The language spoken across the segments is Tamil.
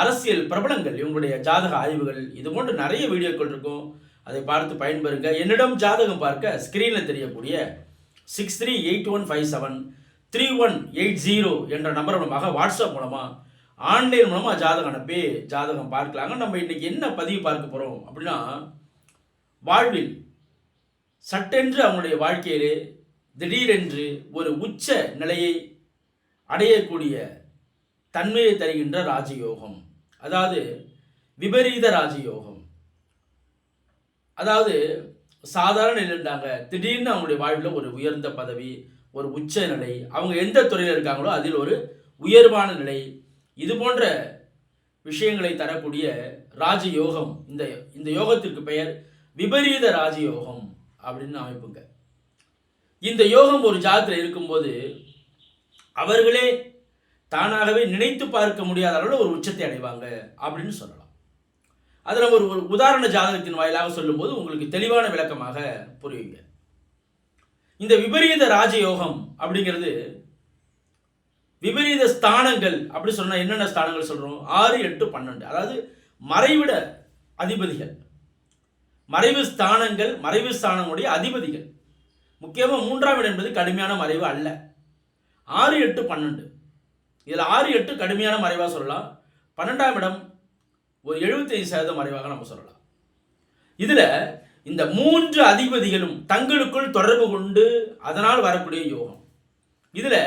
அரசியல் பிரபலங்கள் இவங்களுடைய ஜாதக ஆய்வுகள் இது போன்று நிறைய வீடியோக்கள் இருக்கும். அதை பார்த்து பயன்பெறுங்க. என்னிடம் ஜாதகம் பார்க்க ஸ்க்ரீனில் தெரியக்கூடிய six three eight one five seven three one eight zero என்ற நம்பர் மூலமாக வாட்ஸ்அப் மூலமாக ஆன்லைன் மூலமாக ஜாதகம் அனுப்பி ஜாதகம் பார்க்கலாங்க. நம்ம இன்றைக்கி என்ன பதிவு பார்க்க போகிறோம் அப்படின்னா வாழ்வில் சட்டென்று அவங்களுடைய வாழ்க்கையிலே திடீரென்று ஒரு உச்ச நிலையை அடையக்கூடிய தன்மையை தருகின்ற ராஜயோகம். அதாவது விபரீத ராஜயோகம். அதாவது சாதாரண நிலையில் இருந்தாங்க. திடீர்னு அவங்களுடைய வாழ்வில் ஒரு உயர்ந்த பதவி ஒரு உச்ச நிலை அவங்க எந்த துறையில் இருக்காங்களோ அதில் ஒரு உயர்வான நிலை. இது போன்ற விஷயங்களை தரக்கூடிய ராஜயோகம். இந்த இந்த யோகத்திற்கு பெயர் விபரீத ராஜயோகம் அப்படின்னு அமைப்புங்க. இந்த யோகம் ஒரு ஜாதத்தில் இருக்கும்போது அவர்களே தானாகவே நினைத்து பார்க்க முடியாத அளவில் ஒரு உச்சத்தை அடைவாங்க அப்படின்னு சொல்லலாம். அதில் ஒரு ஒரு உதாரண ஜாதகத்தின் வாயிலாக சொல்லும்போது உங்களுக்கு தெளிவான விளக்கமாக புரியுங்க. இந்த விபரீத ராஜயோகம் அப்படிங்கிறது விபரீத ஸ்தானங்கள் அப்படி சொன்னால் என்னென்ன ஸ்தானங்கள் சொல்கிறோம் ஆறு எட்டு பன்னெண்டு. அதாவது மறைவிட அதிபதிகள். மறைவு ஸ்தானங்கள் மறைவு ஸ்தானங்களுடைய அதிபதிகள். முக்கியமாக மூன்றாம் இடம் என்பது கடுமையான மறைவு அல்ல. ஆறு எட்டு பன்னெண்டு. இதில் ஆறு எட்டு கடுமையான மறைவாக சொல்லலாம். பன்னெண்டாம் இடம் ஒரு எழுபத்தைந்து சதவீதம் மறைவாக நம்ம சொல்லலாம். இதில் இந்த மூன்று அதிபதிகளும் தங்களுக்குள் தொடர்பு கொண்டு அதனால் வரக்கூடிய யோகம். இதில்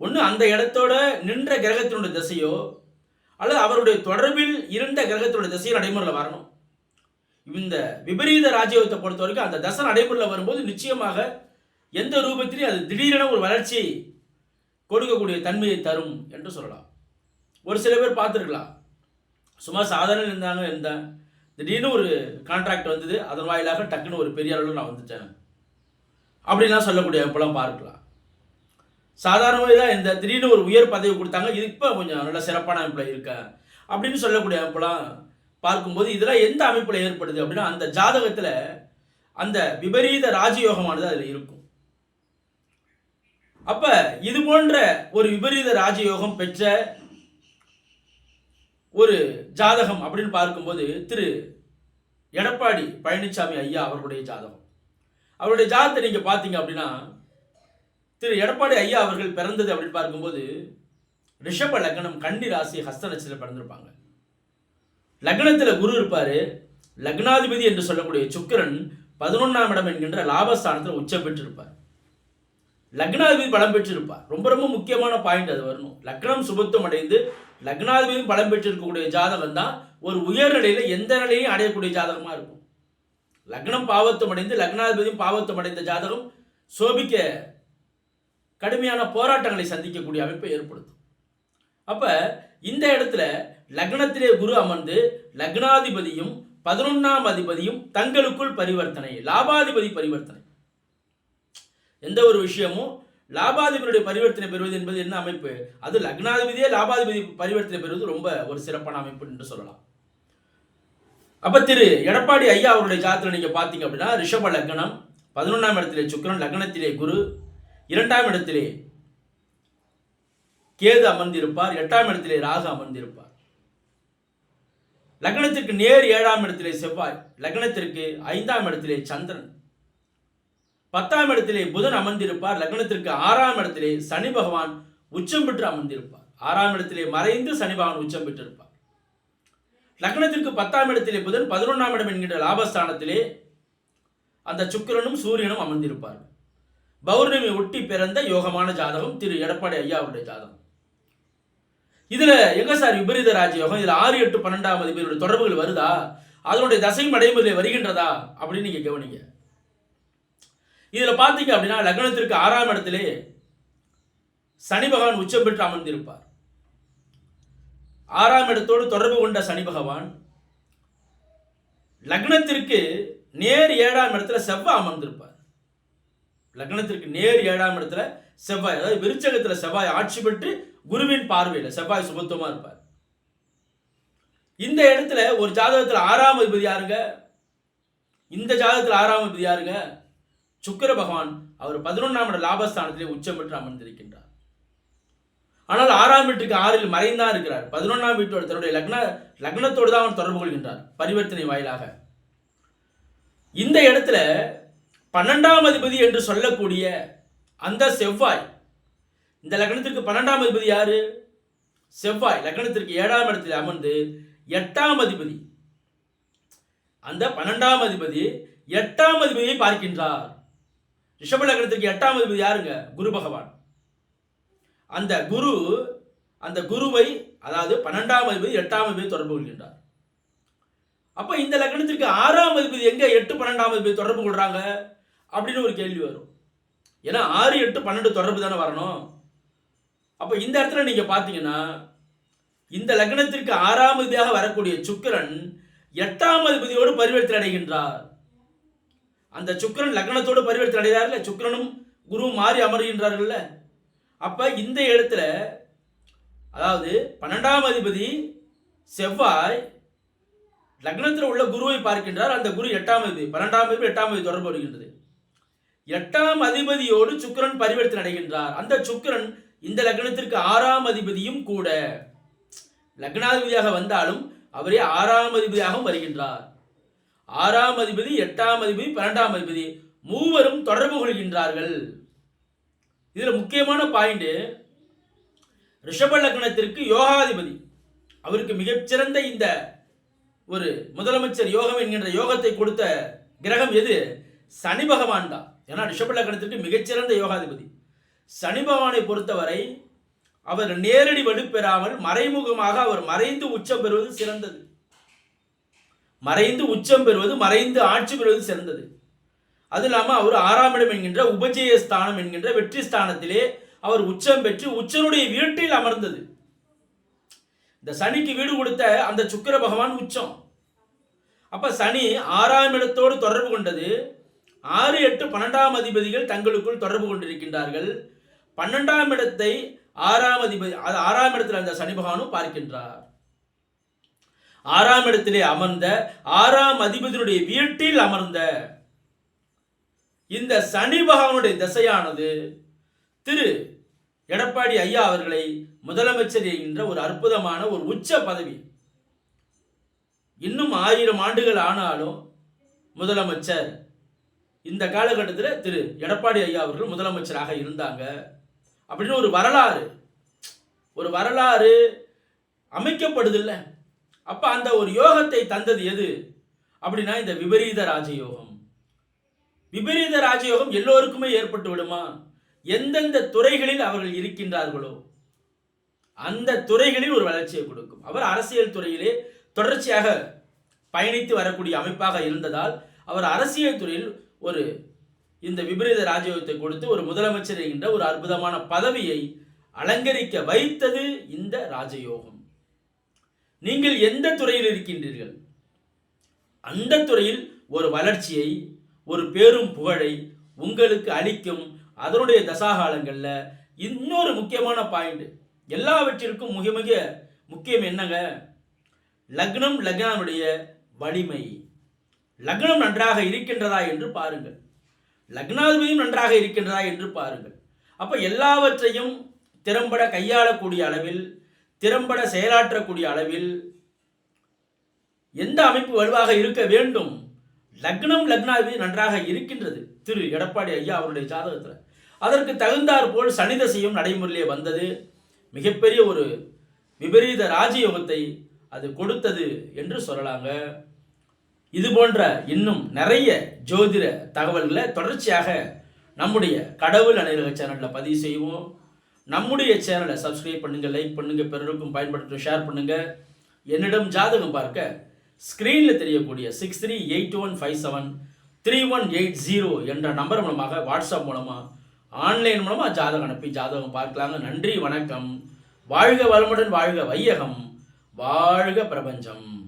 ஒன்று அந்த இடத்தோட நின்ற கிரகத்தினுடைய திசையோ அல்லது அவருடைய தொடர்பில் இருந்த கிரகத்தினுடைய திசையோ நடைமுறையில் வரணும். இந்த விபரீத ராஜ்யத்தை பொறுத்த வரைக்கும் அந்த தசை நடைமுறையில் வரும்போது நிச்சயமாக எந்த ரூபத்திலையும் அது திடீரென ஒரு வளர்ச்சி கொடுக்கக்கூடிய தன்மையை தரும் என்று சொல்லலாம். ஒரு சில பேர் பார்த்துருக்கலாம். சும்மா சாதாரண இருந்தாங்க இருந்தேன் திடீர்னு ஒரு கான்ட்ராக்ட் வந்தது அதன் வாயிலாக டக்குன்னு ஒரு பெரிய அளவில் நான் வந்துட்டேன். அப்படின்லாம் சொல்லக்கூடிய இப்போலாம் பார்க்கலாம். சாதாரணமாக தான் இந்த திடீர்னு ஒரு உயர் பதவி கொடுத்தாங்க இது இப்போ கொஞ்சம் நல்ல சிறப்பான அமைப்பில் இருக்கேன் அப்படின்னு சொல்லக்கூடிய அமைப்பெல்லாம் பார்க்கும்போது இதெல்லாம் எந்த அமைப்பில் ஏற்படுது அப்படின்னா அந்த ஜாதகத்தில் அந்த விபரீத ராஜயோகமானது அதில் இருக்கும். அப்ப இது போன்ற ஒரு விபரீத ராஜயோகம் பெற்ற ஒரு ஜாதகம் அப்படின்னு பார்க்கும்போது திரு எடப்பாடி பழனிசாமி ஐயா அவர்களுடைய ஜாதகம். அவருடைய ஜாதகத்தை நீங்க பார்த்தீங்க அப்படின்னா திரு எடப்பாடி ஐயா அவர்கள் பிறந்தது அப்படின்னு பார்க்கும்போது ரிஷப லக்னம் கன்னி ராசி ஹஸ்த நட்சத்திரம் பிறந்திருப்பாங்க. லக்னத்தில் குரு இருப்பாரு. லக்னாதிபதி என்று சொல்லக்கூடிய சுக்கிரன் பதினொன்றாம் இடம் என்கின்ற லாபஸ்தானத்தில் உச்சம் பெற்றிருப்பார். லக்னாதிபதி பலம் பெற்றிருப்பார். ரொம்ப ரொம்ப முக்கியமான பாயிண்ட் அது வரணும் லக்னம் சுபத்துவம் அடைந்து லக்னாதிபதி பலம் பெற்றிருக்கக்கூடிய ஜாதகம் தான் ஒரு உயர்நிலையில் எந்த நிலையும் அடையக்கூடிய ஜாதகமாக இருக்கும். லக்னம் பாவத்தம் அடைந்து லக்னாதிபதியும் பாவத்தம் அடைந்த ஜாதகம் சோபிக்க கடுமையான போராட்டங்களை சந்திக்கக்கூடிய அமைப்பை ஏற்படுத்தும். அப்போ இந்த இடத்துல லக்னத்திலே குரு அமர்ந்து லக்னாதிபதியும் பதினொன்றாம் அதிபதியும் தங்களுக்குள் பரிவர்த்தனை லாபாதிபதி பரிவர்த்தனை. எந்த ஒரு விஷயமும் லாபாதிபதியுடைய பரிவர்த்தனை பெறுவது என்பது என்ன அமைப்பு? அது லக்னாதிபதியே லாபாதிபதி பரிவர்த்தனை பெறுவது ரொம்ப ஒரு சிறப்பான அமைப்பு என்று சொல்லலாம். அப்ப திரு எடப்பாடி ஐயா அவருடைய ஜாதகத்தில் நீங்க பாத்தீங்க அப்படின்னா ரிஷப லக்னம் பதினொன்றாம் இடத்திலே சுக்கரன் லக்னத்திலே குரு இரண்டாம் இடத்திலே கேது அமர்ந்திருப்பார் எட்டாம் இடத்திலே ராகு அமர்ந்திருப்பார். லக்னத்திற்கு நேர் ஏழாம் இடத்திலே செவ்வாய் லக்னத்திற்கு ஐந்தாம் இடத்திலே சந்திரன். பத்தாம் இடத்திலே புதன் அமர்ந்திருப்பார். லக்னத்திற்கு ஆறாம் இடத்திலே சனி பகவான் உச்சம் பெற்று அமர்ந்திருப்பார். ஆறாம் இடத்திலே மறைந்து சனி பகவான் உச்சம் பெற்றிருப்பார். லக்னத்திற்கு பத்தாம் இடத்திலே புதன் பதினொன்றாம் இடம் என்கின்ற லாபஸ்தானத்திலே அந்த சுக்கிரனும் சூரியனும் அமர்ந்திருப்பார் பௌர்ணமி ஒட்டி பிறந்த யோகமான ஜாதகம் திரு எடப்பாடி ஐயா அவருடைய ஜாதகம். இதுல எங்க சார் விபரீத ராஜயோகம்? இதுல ஆறு எட்டு பன்னெண்டாம் அதிபதியோட தொடர்புகள் வருதா? அதனுடைய தசையும் நடைமுறையில் வருகின்றதா? அப்படின்னு நீங்க கவனிங்க. இதில் பார்த்தீங்க அப்படின்னா லக்னத்திற்கு ஆறாம் இடத்திலே சனி பகவான் உச்சம் பெற்று அமர்ந்திருப்பார். ஆறாம் இடத்தோடு தொடர்பு கொண்ட சனி பகவான் லக்னத்திற்கு நேர் ஏழாம் இடத்துல செவ்வாய் அமர்ந்திருப்பார். லக்னத்திற்கு நேர் ஏழாம் இடத்துல செவ்வாய் அதாவது விருச்சகத்தில் செவ்வாய் ஆட்சி பெற்று குருவின் பார்வையில் செவ்வாய் சுபத்துவமாக இருப்பார். இந்த இடத்துல ஒரு ஜாதகத்தில் ஆறாம் அதிபதி யாருங்க? இந்த ஜாதகத்தில் ஆறாம் அதிபதி யாருங்க? சுக்கர பகவான் அவர் பதினொன்றாம் இட லாபஸ்தானத்திலே உச்சம் பெற்று அமர்ந்திருக்கின்றார். ஆனால் ஆறாம் வீட்டுக்கு ஆறில் மறைந்தான் இருக்கிறார். பதினொன்றாம் வீட்டோட தன்னுடைய லக்ன லக்னத்தோடு தான் அவன் தொடர்பு கொள்கின்றார் பரிவர்த்தனை வாயிலாக. இந்த இடத்துல பன்னெண்டாம் அதிபதி என்று சொல்லக்கூடிய அந்த செவ்வாய் இந்த லக்னத்திற்கு பன்னெண்டாம் அதிபதி யாரு? செவ்வாய் லக்னத்திற்கு ஏழாம் இடத்தில் அமர்ந்து எட்டாம் அதிபதி. அந்த பன்னெண்டாம் அதிபதி எட்டாம் அதிபதியை பார்க்கின்றார். ரிஷபலக்னத்திற்கு எட்டாம் அதிபதி யாருங்க? குரு பகவான். அந்த குரு அந்த குருவை அதாவது பன்னெண்டாம் அதிபதி எட்டாம் அதிபதி தொடர்பு கொள்கின்றார். அப்ப இந்த லக்னத்திற்கு ஆறாம் அதிபதி எங்க? எட்டு பன்னெண்டாம் அதிபதி தொடர்பு கொள்றாங்க? அப்படின்னு ஒரு கேள்வி வரும். ஏன்னா ஆறு எட்டு பன்னெண்டு தொடர்பு தானே வரணும். அப்ப இந்த இடத்துல நீங்க பாத்தீங்கன்னா இந்த லக்னத்திற்கு ஆறாம் அதிபதியாக வரக்கூடிய சுக்கரன் எட்டாம் அதிபதியோடு பரிவர்த்தனை அடைகின்றார். அந்த சுக்கிரன் லக்னத்தோடு பரிவர்த்தனை அடைகிறார்ல? சுக்கிரனும் குருவும் மாறி அமர்கின்றார்கள்ல? அப்போ இந்த இடத்துல அதாவது பன்னெண்டாம் அதிபதி செவ்வாய் லக்னத்தில் உள்ள குருவை பார்க்கின்றார். அந்த குரு எட்டாம் அதிபதி பன்னெண்டாம் அதிபதி எட்டாம் அதிபதி தொடர்பு வருகின்றது எட்டாம் அதிபதியோடு சுக்கிரன் பரிவர்த்தனை அடைகின்றார். அந்த சுக்கிரன் இந்த லக்னத்திற்கு ஆறாம் அதிபதியும் கூட லக்னாதிபதியாக வந்தாலும் அவரே ஆறாம் அதிபதியாகவும் வருகின்றார். ஆறாம் அதிபதி எட்டாம் அதிபதி பன்னெண்டாம் அதிபதி மூவரும் தொடர்பு கொள்கின்றார்கள். இதில் முக்கியமான பாயிண்ட் ரிஷப லக்னத்திற்கு யோகாதிபதி. அவருக்கு மிகச்சிறந்த இந்த ஒரு முதலமைச்சர் யோகம் என்கின்ற யோகத்தை கொடுத்த கிரகம் எது? சனி பகவான் தான். ஏன்னா ரிஷப லக்னத்திற்கு மிகச்சிறந்த யோகாதிபதி. சனி பகவானை பொறுத்தவரை அவர் நேரடி வலுப்பெறாமல் மறைமுகமாக அவர் மறைந்து உச்சம் பெறுவது சிறந்தது. மறைந்து உச்சம் பெறுவது மறைந்து ஆட்சி பெறுவது சிறந்தது. அது இல்லாமல் அவர் ஆறாம் இடம் என்கின்ற உபஜய ஸ்தானம் என்கின்ற வெற்றி ஸ்தானத்திலே அவர் உச்சம் பெற்று உச்சனுடைய வீட்டில் அமர்ந்தது. இந்த சனிக்கு வீடு கொடுத்த அந்த சுக்கர பகவான் உச்சம். அப்ப சனி ஆறாம் இடத்தோடு தொடர்பு கொண்டது. ஆறு எட்டு பன்னெண்டாம் அதிபதிகள் தங்களுக்குள் தொடர்பு கொண்டிருக்கின்றார்கள். பன்னெண்டாம் இடத்தை ஆறாம் அதிபதி அது ஆறாம் இடத்தில் அந்த சனி பகவானும் பார்க்கின்றார். ஆறாம் இடத்திலே அமர்ந்த ஆறாம் அதிபதியினுடைய வீட்டில் அமர்ந்த. இந்த சனி பகவானுடைய திசையானது திரு எடப்பாடி ஐயா அவர்களை முதலமைச்சர் என்கின்ற ஒரு அற்புதமான ஒரு உச்ச பதவி. இன்னும் ஆயிரம் ஆண்டுகள் ஆனாலும் முதலமைச்சர் இந்த காலகட்டத்தில் திரு எடப்பாடி ஐயா அவர்கள் முதலமைச்சராக இருந்தாங்க. அப்படின்னு ஒரு வரலாறு. ஒரு வரலாறு அமைக்கப்படுதில்லை. அப்போ அந்த ஒரு யோகத்தை தந்தது எது? அப்படின்னா இந்த விபரீத ராஜயோகம். விபரீத ராஜயோகம் எல்லோருக்குமே ஏற்பட்டு விடுமா? எந்தெந்த துறைகளில் அவர்கள் இருக்கின்றார்களோ அந்த துறைகளில் ஒரு வளர்ச்சியை கொடுக்கும். அவர் அரசியல் துறையிலே தொடர்ச்சியாக பயணித்து வரக்கூடிய அமைப்பாக இருந்ததால் அவர் அரசியல் துறையில் ஒரு இந்த விபரீத ராஜயோகத்தை கொடுத்து ஒரு முதலமைச்சர் என்கின்ற ஒரு அற்புதமான பதவியை அலங்கரிக்க வைத்தது இந்த ராஜயோகம். நீங்கள் எந்த துறையில் இருக்கின்றீர்கள்? அந்த துறையில் ஒரு வளர்ச்சியை ஒரு பேரும் புகழை உங்களுக்கு அளிக்கும் அதனுடைய தசாகாலங்களில் இன்னொரு முக்கியமான பாயிண்ட் எல்லாவற்றிற்கும் மிக மிக முக்கியம் என்னங்க? லக்னம் லக்னாவுடைய வலிமை. லக்னம் நன்றாக இருக்கின்றதா என்று பாருங்கள். லக்னாதிபதியும் நன்றாக இருக்கின்றதா என்று பாருங்கள். அப்போ எல்லாவற்றையும் திறம்பட கையாளக்கூடிய அளவில் திறம்பட செயலாற்றக்கூடிய அளவில் எந்த அமைப்பு வலுவாக இருக்க வேண்டும்? லக்னம் லக்னாதிபதி நன்றாக இருக்கின்றது. திரு எடப்பாடி ஐயா அவருடைய ஜாதகத்தில். அதற்கு தகுந்தாற் போல் சனி தசையும் நடைமுறையிலே வந்தது. மிகப்பெரிய ஒரு விபரீத ராஜயோகத்தை அது கொடுத்தது என்று சொல்லலாங்க. இது போன்ற இன்னும் நிறைய ஜோதிட தகவல்களை தொடர்ச்சியாக நம்முடைய கடவுள் அனைவக சேனலில் பதிவு செய்வோம். நம்முடைய சேனலை சப்ஸ்கிரைப் பண்ணுங்கள் லைக் பண்ணுங்கள் பிறருக்கும் பயன்படுத்தும் ஷேர் பண்ணுங்கள் என்னிடம் ஜாதகம் பார்க்க ஸ்க்ரீனில் தெரியக்கூடிய six three eight one five seven three one eight zero என்ற நம்பர் மூலமாக வாட்ஸ்அப் மூலமாக ஆன்லைன் மூலமாக ஜாதகம் அனுப்பி ஜாதகம் பார்க்கலாங்க. நன்றி வணக்கம். வாழ்க வளமுடன் வாழ்க வையகம். வாழ்க பிரபஞ்சம்.